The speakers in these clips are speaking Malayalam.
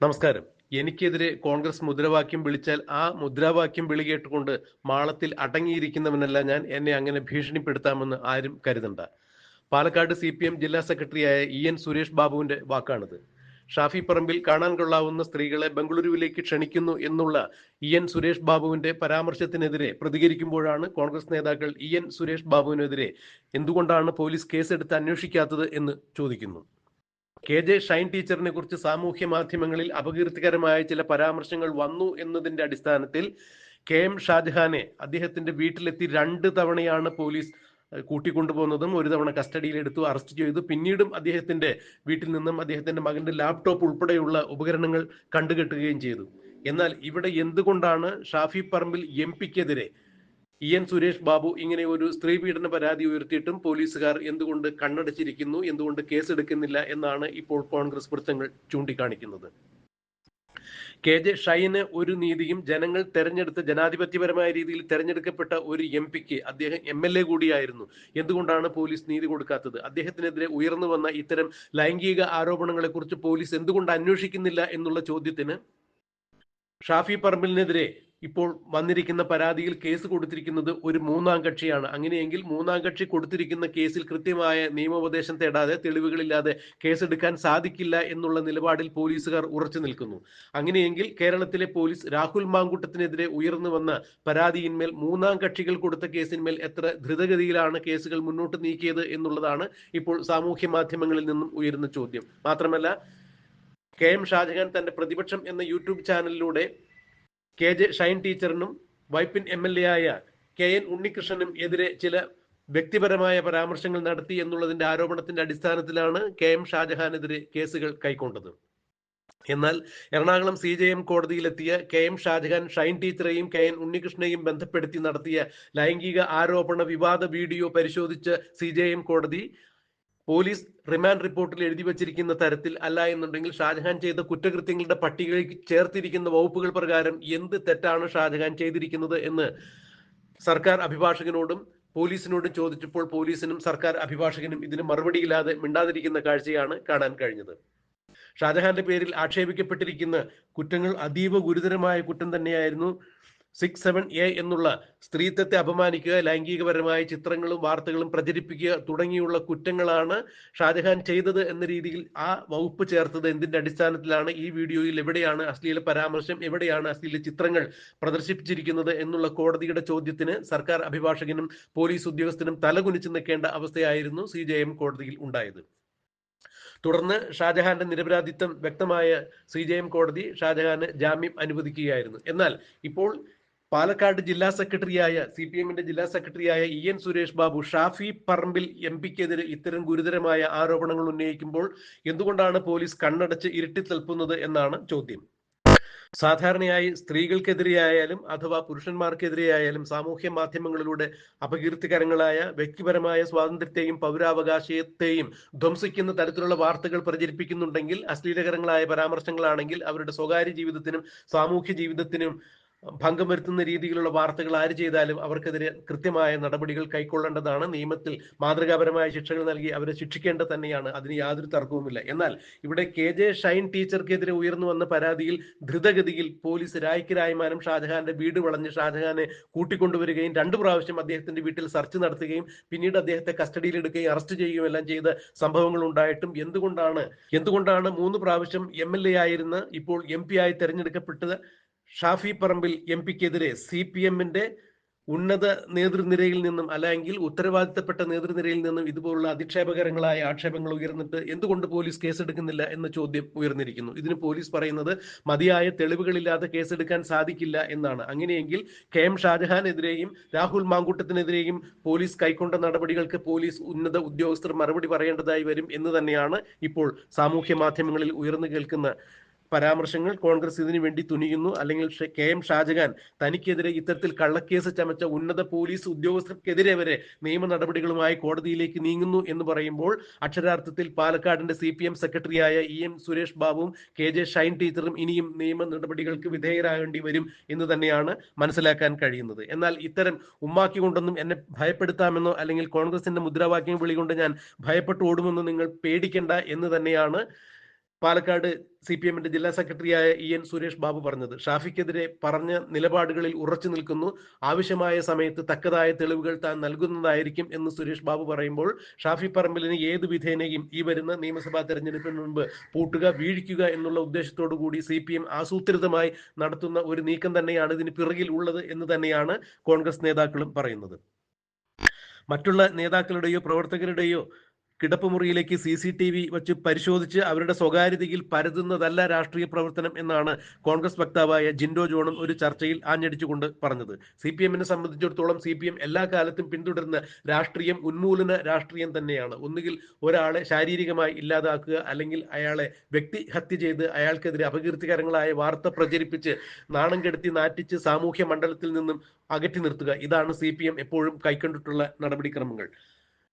നമസ്കാരം. എനിക്കെതിരെ കോൺഗ്രസ് മുദ്രാവാക്യം വിളിച്ചാൽ ആ മുദ്രാവാക്യം വിളി കേട്ടുകൊണ്ട് മാളത്തിൽ അടങ്ങിയിരിക്കുന്നവനല്ല ഞാൻ എന്നെ അങ്ങനെ ഭീഷണിപ്പെടുത്താമെന്ന് ആരും കരുതണ്ട. പാലക്കാട് സി പി എം ജില്ലാ സെക്രട്ടറിയായ ഇ എൻ സുരേഷ് ബാബുവിന്റെ വാക്കാണിത്. ഷാഫി പറമ്പിൽ കാണാൻ കൊള്ളാവുന്ന സ്ത്രീകളെ ബംഗളൂരുവിലേക്ക് ക്ഷണിക്കുന്നു എന്നുള്ള ഇ എൻ സുരേഷ് ബാബുവിന്റെ പരാമർശത്തിനെതിരെ പ്രതികരിക്കുമ്പോഴാണ് കോൺഗ്രസ് നേതാക്കൾ ഇ എൻ സുരേഷ് ബാബുവിനെതിരെ എന്തുകൊണ്ടാണ് പോലീസ് കേസെടുത്ത് അന്വേഷിക്കാത്തത് എന്ന് ചോദിക്കുന്നു. കെ ജെ ഷൈൻ ടീച്ചറിനെ കുറിച്ച് സാമൂഹ്യ മാധ്യമങ്ങളിൽ അപകീർത്തികരമായ ചില പരാമർശങ്ങൾ വന്നു എന്നതിന്റെ അടിസ്ഥാനത്തിൽ കെ എം ഷാജഹാനെ അദ്ദേഹത്തിന്റെ വീട്ടിലെത്തി രണ്ട് തവണയാണ് പോലീസ് കൂട്ടിക്കൊണ്ടുപോകുന്നതും ഒരു തവണ കസ്റ്റഡിയിൽ എടുത്തു അറസ്റ്റ് ചെയ്തു. പിന്നീടും അദ്ദേഹത്തിന്റെ വീട്ടിൽ നിന്നും അദ്ദേഹത്തിന്റെ മകന്റെ ലാപ്ടോപ്പ് ഉൾപ്പെടെയുള്ള ഉപകരണങ്ങൾ കണ്ടുകെട്ടുകയും ചെയ്തു. എന്നാൽ ഇവിടെ എന്തുകൊണ്ടാണ് ഷാഫി പറമ്പിൽ എം പിക്കെതിരെ ഇ എൻ സുരേഷ് ബാബു ഇങ്ങനെ ഒരു സ്ത്രീ പീഡന പരാതി ഉയർത്തിയിട്ടും പോലീസുകാർ എന്തുകൊണ്ട് കണ്ണടച്ചിരിക്കുന്നു എന്തുകൊണ്ട് കേസെടുക്കുന്നില്ല എന്നാണ് ഇപ്പോൾ കോൺഗ്രസ് വൃത്തങ്ങൾ ചൂണ്ടിക്കാണിക്കുന്നത്. കെ ജെ ഷൈന് ഒരു നീതിയും ജനങ്ങൾ തെരഞ്ഞെടുത്ത ജനാധിപത്യപരമായ രീതിയിൽ തെരഞ്ഞെടുക്കപ്പെട്ട ഒരു എം പിക്ക് അദ്ദേഹം എം എൽ എ കൂടിയായിരുന്നു. എന്തുകൊണ്ടാണ് പോലീസ് നീതി കൊടുക്കാത്തത്? അദ്ദേഹത്തിനെതിരെ ഉയർന്നു വന്ന ഇത്തരം ലൈംഗിക ആരോപണങ്ങളെ കുറിച്ച് പോലീസ് എന്തുകൊണ്ട് അന്വേഷിക്കുന്നില്ല എന്നുള്ള ചോദ്യത്തിന് ഷാഫി പറമ്പിലിനെതിരെ ഇപ്പോൾ വന്നിരിക്കുന്ന പരാതിയിൽ കേസ് കൊടുത്തിരിക്കുന്നത് ഒരു മൂന്നാം കക്ഷിയാണ്. അങ്ങനെയെങ്കിൽ മൂന്നാം കക്ഷി കൊടുത്തിരിക്കുന്ന കേസിൽ കൃത്യമായ നിയമോപദേശം തേടാതെ തെളിവുകളില്ലാതെ കേസെടുക്കാൻ സാധിക്കില്ല എന്നുള്ള നിലപാടിൽ പോലീസുകാർ ഉറച്ചു നിൽക്കുന്നു. അങ്ങനെയെങ്കിൽ കേരളത്തിലെ പോലീസ് രാഹുൽ മാങ്കൂട്ടത്തിനെതിരെ ഉയർന്നു വന്ന പരാതിയിന്മേൽ മൂന്നാം കക്ഷികൾ കൊടുത്ത കേസിന്മേൽ എത്ര ധൃതഗതിയിലാണ് കേസുകൾ മുന്നോട്ട് നീക്കിയത് എന്നുള്ളതാണ് ഇപ്പോൾ സാമൂഹ്യ മാധ്യമങ്ങളിൽ നിന്നും ഉയരുന്ന ചോദ്യം. മാത്രമല്ല കെ എം ഷാജഹാൻ തന്റെ പ്രതിപക്ഷം എന്ന യൂട്യൂബ് ചാനലിലൂടെ കെ ജെ ഷൈൻ ടീച്ചറിനും വൈപ്പിൻ എം എൽ എ ആയ കെ എൻ ഉണ്ണികൃഷ്ണനും എതിരെ ചില വ്യക്തിപരമായ പരാമർശങ്ങൾ നടത്തി എന്നുള്ളതിന്റെ ആരോപണത്തിന്റെ അടിസ്ഥാനത്തിലാണ് കെ എം ഷാജഹാനെതിരെ കേസുകൾ കൈക്കൊണ്ടത്. എന്നാൽ എറണാകുളം സി ജെ എം കോടതിയിലെത്തിയ കെ എം ഷാജഹാൻ ഷൈൻ ടീച്ചറെയും കെ എൻ ഉണ്ണികൃഷ്ണനെയും ബന്ധപ്പെടുത്തി നടത്തിയ ലൈംഗിക ആരോപണ വിവാദ വീഡിയോ പരിശോധിച്ച സി ജെ എം കോടതി പോലീസ് റിമാൻഡ് റിപ്പോർട്ടിൽ എഴുതി വച്ചിരിക്കുന്ന തരത്തിൽ അല്ല എന്നുണ്ടെങ്കിൽ ഷാജഹാൻ ചെയ്ത കുറ്റകൃത്യങ്ങളുടെ പട്ടികയിൽ ചേർത്തിരിക്കുന്ന വകുപ്പുകൾ പ്രകാരം എന്ത് തെറ്റാണ് ഷാജഹാൻ ചെയ്തിരിക്കുന്നത് എന്ന് സർക്കാർ അഭിഭാഷകനോടും പോലീസിനോടും ചോദിച്ചപ്പോൾ പോലീസിനും സർക്കാർ അഭിഭാഷകനും ഇതിന് മറുപടിയില്ലാതെ മിണ്ടാതിരിക്കുന്ന കാഴ്ചയാണ് കാണാൻ കഴിഞ്ഞത്. ഷാജഹാന്റെ പേരിൽ ആക്ഷേപിക്കപ്പെട്ടിരിക്കുന്ന കുറ്റങ്ങൾ അതീവ ഗുരുതരമായ കുറ്റം തന്നെയായിരുന്നു. സിക്സ് സെവൻ എ എന്നുള്ള സ്ത്രീത്വത്തെ അപമാനിക്കുക ലൈംഗികപരമായ ചിത്രങ്ങളും വാർത്തകളും പ്രചരിപ്പിക്കുക തുടങ്ങിയുള്ള കുറ്റങ്ങളാണ് ഷാജഹാൻ ചെയ്തത് എന്ന രീതിയിൽ ആ വകുപ്പ് ചേർത്തത് എന്തിന്റെ അടിസ്ഥാനത്തിലാണ് ഈ വീഡിയോയിൽ എവിടെയാണ് അശ്ലീല പരാമർശം എവിടെയാണ് അശ്ലീല ചിത്രങ്ങൾ പ്രദർശിപ്പിച്ചിരിക്കുന്നത് എന്നുള്ള കോടതിയുടെ ചോദ്യത്തിന് സർക്കാർ അഭിഭാഷകനും പോലീസ് ഉദ്യോഗസ്ഥനും തലകുനിച്ച് നിൽക്കേണ്ട അവസ്ഥയായിരുന്നു സി കോടതിയിൽ ഉണ്ടായത്. തുടർന്ന് ഷാജഹാന്റെ നിരപരാധിത്വം വ്യക്തമായ സി കോടതി ഷാജഹാന് ജാമ്യം അനുവദിക്കുകയായിരുന്നു. എന്നാൽ ഇപ്പോൾ പാലക്കാട് ജില്ലാ സെക്രട്ടറിയായ സി പി എമ്മിന്റെ ജില്ലാ സെക്രട്ടറിയായ E N Suresh Babu Shafi Parambil M പിക്കെതിരെ ഇത്തരം ഗുരുതരമായ ആരോപണങ്ങൾ ഉന്നയിക്കുമ്പോൾ എന്തുകൊണ്ടാണ് പോലീസ് കണ്ണടച്ച് ഇരുട്ടി തൽപ്പുന്നത് എന്നാണ് ചോദ്യം. സാധാരണയായി സ്ത്രീകൾക്കെതിരെയായാലും അഥവാ പുരുഷന്മാർക്കെതിരെയായാലും സാമൂഹ്യ മാധ്യമങ്ങളിലൂടെ അപകീർത്തികരങ്ങളായ വ്യക്തിപരമായ സ്വാതന്ത്ര്യത്തെയും പൗരാവകാശത്തെയും ധ്വംസിക്കുന്ന തരത്തിലുള്ള വാർത്തകൾ പ്രചരിപ്പിക്കുന്നുണ്ടെങ്കിൽ അശ്ലീലകരങ്ങളായ പരാമർശങ്ങളാണെങ്കിൽ അവരുടെ സ്വകാര്യ ജീവിതത്തിനും സാമൂഹ്യ ജീവിതത്തിനും ഭംഗം വരുത്തുന്ന രീതിയിലുള്ള വാർത്തകൾ ആര് ചെയ്താലും അവർക്കെതിരെ കൃത്യമായ നടപടികൾ കൈക്കൊള്ളേണ്ടതാണ്. നിയമത്തിൽ മാതൃകാപരമായ ശിക്ഷകൾ നൽകി അവരെ ശിക്ഷിക്കേണ്ടത് തന്നെയാണ്. അതിന് യാതൊരു തർക്കവുമില്ല. എന്നാൽ ഇവിടെ കെ ജെ ഷൈൻ ടീച്ചർക്കെതിരെ ഉയർന്നു വന്ന പരാതിയിൽ ധൃതഗതിയിൽ പോലീസ് രായ്ക്ക് രായ്മാനം ഷാജഹാന്റെ വീട് വളഞ്ഞ് ഷാജഹാനെ കൂട്ടിക്കൊണ്ടുവരികയും രണ്ടു പ്രാവശ്യം അദ്ദേഹത്തിന്റെ വീട്ടിൽ സെർച്ച് നടത്തുകയും പിന്നീട് അദ്ദേഹത്തെ കസ്റ്റഡിയിലെടുക്കുകയും അറസ്റ്റ് ചെയ്യുകയും എല്ലാം ചെയ്ത സംഭവങ്ങൾ ഉണ്ടായിട്ടും എന്തുകൊണ്ടാണ് എന്തുകൊണ്ടാണ് മൂന്ന് പ്രാവശ്യം എം എൽ എ ആയിരുന്ന ഇപ്പോൾ എം പി ആയി തെരഞ്ഞെടുക്കപ്പെട്ടത്? ഷാഫി പറമ്പിൽ എം പിക്കെതിരെ സി പി എമ്മിന്റെ ഉന്നത നേതൃനിരയിൽ നിന്നും അല്ലെങ്കിൽ ഉത്തരവാദിത്തപ്പെട്ട നേതൃനിരയിൽ നിന്നും ഇതുപോലുള്ള അധിക്ഷേപകരങ്ങളായ ആക്ഷേപങ്ങൾ ഉയർന്നിട്ട് എന്തുകൊണ്ട് പോലീസ് കേസെടുക്കുന്നില്ല എന്ന ചോദ്യം ഉയർന്നിരിക്കുന്നു. ഇതിന് പോലീസ് പറയുന്നത് മതിയായ തെളിവുകളില്ലാതെ കേസെടുക്കാൻ സാധിക്കില്ല എന്നാണ്. അങ്ങനെയെങ്കിൽ കെ എം ഷാജഹാനെതിരെയും രാഹുൽ മാങ്കൂട്ടത്തിനെതിരെയും പോലീസ് കൈക്കൊണ്ട നടപടികൾക്ക് പോലീസ് ഉന്നത ഉദ്യോഗസ്ഥർ മറുപടി പറയേണ്ടതായി വരും എന്ന് തന്നെയാണ് ഇപ്പോൾ സാമൂഹ്യ മാധ്യമങ്ങളിൽ ഉയർന്നു കേൾക്കുന്ന പരാമർശങ്ങൾ കോൺഗ്രസ് ഇതിനു വേണ്ടി തുനിയുന്നു. അല്ലെങ്കിൽ കെ എം ഷാജഹാൻ തനിക്കെതിരെ ഇത്തരത്തിൽ കള്ളക്കേസ് ചമച്ച ഉന്നത പോലീസ് ഉദ്യോഗസ്ഥർക്കെതിരെ വരെ നിയമ നടപടികളുമായി കോടതിയിലേക്ക് നീങ്ങുന്നു എന്ന് പറയുമ്പോൾ അക്ഷരാർത്ഥത്തിൽ പാലക്കാടിന്റെ സി പി എം സെക്രട്ടറിയായ ഇ എം സുരേഷ് ബാബുവും കെ ജെ ഷൈൻ ടീച്ചറും ഇനിയും നിയമ നടപടികൾക്ക് വിധേയരാകേണ്ടി വരും എന്ന് തന്നെയാണ് മനസ്സിലാക്കാൻ കഴിയുന്നത്. എന്നാൽ ഇത്തരം ഉമ്മാക്കി കൊണ്ടൊന്നും എന്നെ ഭയപ്പെടുത്താമെന്നോ അല്ലെങ്കിൽ കോൺഗ്രസിന്റെ മുദ്രാവാക്യം വിളികൊണ്ട് ഞാൻ ഭയപ്പെട്ടു ഓടുമെന്നോ നിങ്ങൾ പേടിക്കേണ്ട എന്ന് തന്നെയാണ് പാലക്കാട് സി പി എമ്മിന്റെ ജില്ലാ സെക്രട്ടറിയായ ഇ എൻ സുരേഷ് ബാബു പറഞ്ഞത് ഷാഫിക്കെതിരെ പറഞ്ഞ നിലപാടുകളിൽ ഉറച്ചു നിൽക്കുന്നു ആവശ്യമായ സമയത്ത് തക്കതായ തെളിവുകൾ താൻ നൽകുന്നതായിരിക്കും എന്ന് സുരേഷ് ബാബു പറയുമ്പോൾ ഷാഫി പറമ്പിലിന് ഏത് വിധേനയും ഈ വരുന്ന നിയമസഭാ തെരഞ്ഞെടുപ്പിന് മുമ്പ് പൂട്ടുക വീഴിക്കുക എന്നുള്ള ഉദ്ദേശത്തോടു കൂടി സി പി എം ആസൂത്രിതമായി നടത്തുന്ന ഒരു നീക്കം തന്നെയാണ് ഇതിന് പിറകിൽ ഉള്ളത് എന്ന് തന്നെയാണ് കോൺഗ്രസ് നേതാക്കളും പറയുന്നത്. മറ്റുള്ള നേതാക്കളുടെയോ പ്രവർത്തകരുടെയോ കിടപ്പുമുറിയിലേക്ക് സി സി ടി വി വെച്ച് പരിശോധിച്ച് അവരുടെ സ്വകാര്യതയിൽ പരതുന്നതല്ല രാഷ്ട്രീയ പ്രവർത്തനം എന്നാണ് കോൺഗ്രസ് വക്താവായ ജിൻഡോ ജോണും ഒരു ചർച്ചയിൽ ആഞ്ഞടിച്ചുകൊണ്ട് പറഞ്ഞത്. സി പി എമ്മിനെ സംബന്ധിച്ചിടത്തോളം സി പി എം എല്ലാ കാലത്തും പിന്തുടരുന്ന രാഷ്ട്രീയം ഉന്മൂലന രാഷ്ട്രീയം തന്നെയാണ്. ഒന്നുകിൽ ഒരാളെ ശാരീരികമായി ഇല്ലാതാക്കുക അല്ലെങ്കിൽ അയാളെ വ്യക്തി ഹത്യ ചെയ്ത് അയാൾക്കെതിരെ അപകീർത്തികരങ്ങളായ വാർത്ത പ്രചരിപ്പിച്ച് നാണം കെടുത്തി നാറ്റിച്ച് സാമൂഹ്യ മണ്ഡലത്തിൽ നിന്നും അകറ്റി നിർത്തുക. ഇതാണ് സി എപ്പോഴും കൈക്കൊണ്ടിട്ടുള്ള നടപടിക്രമങ്ങൾ.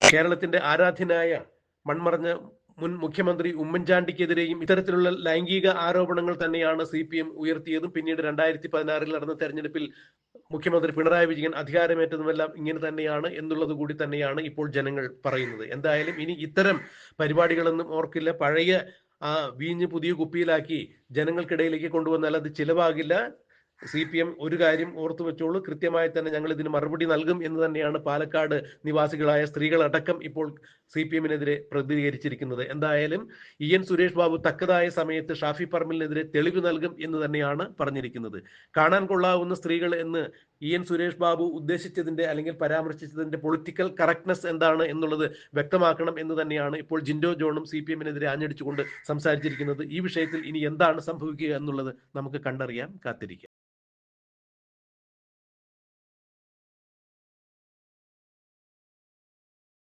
കേരളത്തിന്റെ ആരാധ്യനായ മൺമറഞ്ഞ മുൻ മുഖ്യമന്ത്രി ഉമ്മൻചാണ്ടിക്കെതിരെയും ഇത്തരത്തിലുള്ള ലൈംഗിക ആരോപണങ്ങൾ തന്നെയാണ് സി പി എം ഉയർത്തിയതും. പിന്നീട് രണ്ടായിരത്തി പതിനാറിൽ നടന്ന തെരഞ്ഞെടുപ്പിൽ മുഖ്യമന്ത്രി പിണറായി വിജയൻ അധികാരമേറ്റതുമെല്ലാം ഇങ്ങനെ തന്നെയാണ് എന്നുള്ളത് കൂടി തന്നെയാണ് ഇപ്പോൾ ജനങ്ങൾ പറയുന്നത്. എന്തായാലും ഇനി ഇത്തരം പരിപാടികളൊന്നും ഓർക്കില്ല. പഴയ ആ വീഞ്ഞ് പുതിയ കുപ്പിയിലാക്കി ജനങ്ങൾക്കിടയിലേക്ക് കൊണ്ടുവന്നാൽ അത് ചിലവാകില്ല. സി പി എം ഒരു കാര്യം ഓർത്തു വെച്ചോളൂ. കൃത്യമായി തന്നെ ഞങ്ങൾ ഇതിന് മറുപടി നൽകും എന്ന് തന്നെയാണ് പാലക്കാട് നിവാസികളായ സ്ത്രീകളടക്കം ഇപ്പോൾ സി പി എമ്മിനെതിരെ പ്രതികരിച്ചിരിക്കുന്നത്. എന്തായാലും ഇ എൻ സുരേഷ് ബാബു തക്കതായ സമയത്ത് ഷാഫി പറമ്പിലിനെതിരെ തെളിവ് നൽകും എന്ന് തന്നെയാണ് പറഞ്ഞിരിക്കുന്നത്. കാണാൻ കൊള്ളാവുന്ന സ്ത്രീകൾ എന്ന് ഇ എൻ സുരേഷ് ബാബു ഉദ്ദേശിച്ചതിന്റെ അല്ലെങ്കിൽ പരാമർശിച്ചതിന്റെ പൊളിറ്റിക്കൽ കറക്റ്റ്നെസ് എന്താണ് എന്നുള്ളത് വ്യക്തമാക്കണം എന്ന് തന്നെയാണ് ഇപ്പോൾ ജിൻഡോ ജോണും സി പി എമ്മിനെതിരെ ആഞ്ഞടിച്ചുകൊണ്ട് സംസാരിച്ചിരിക്കുന്നത്. ഈ വിഷയത്തിൽ ഇനി എന്താണ് സംഭവിക്കുക എന്നുള്ളത് നമുക്ക് കണ്ടറിയാം കാത്തിരിക്കാം.